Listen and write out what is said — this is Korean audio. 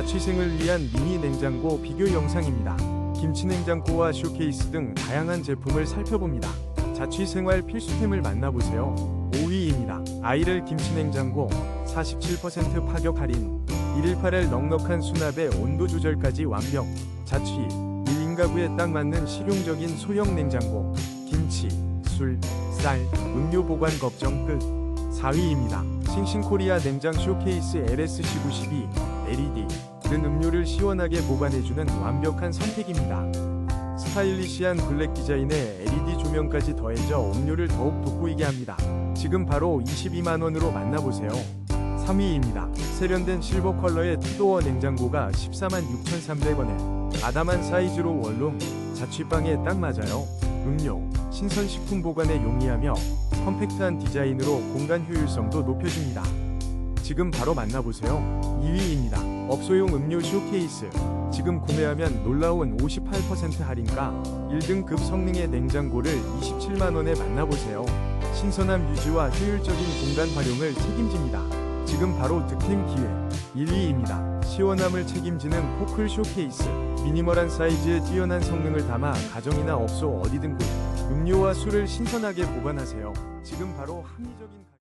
자취생을 위한 미니 냉장고 비교 영상입니다. 김치 냉장고와 쇼케이스 등 다양한 제품을 살펴봅니다. 자취생활 필수템을 만나보세요. 5위입니다. 아이를 김치 냉장고 47% 파격 할인 118을 넉넉한 수납에 온도 조절까지 완벽 자취 1인 가구에 딱 맞는 실용적인 소형 냉장고 김치, 술, 쌀, 음료 보관 걱정 끝 4위입니다. 싱싱코리아 냉장 쇼케이스 LSC92 LED 든 음료를 시원하게 보관해주는 완벽한 선택입니다. 스타일리시한 블랙 디자인에 LED 조명까지 더해져 음료를 더욱 돋보이게 합니다. 지금 바로 22만원으로 만나보세요. 3위입니다. 세련된 실버 컬러의 투도어 냉장고가 14만 6,300원에 아담한 사이즈로 원룸, 자취방에 딱 맞아요. 음료, 신선식품 보관에 용이하며 컴팩트한 디자인으로 공간 효율성도 높여줍니다. 지금 바로 만나보세요. 2위입니다. 업소용 음료 쇼케이스. 지금 구매하면 놀라운 58% 할인가 1등급 성능의 냉장고를 27만원에 만나보세요. 신선함 유지와 효율적인 공간 활용을 책임집니다. 지금 바로 득템 기회 1위입니다. 시원함을 책임지는 포클 쇼케이스 미니멀한 사이즈에 뛰어난 성능을 담아 가정이나 업소 어디든 굿 음료와 술을 신선하게 보관하세요. 지금 바로 합리적인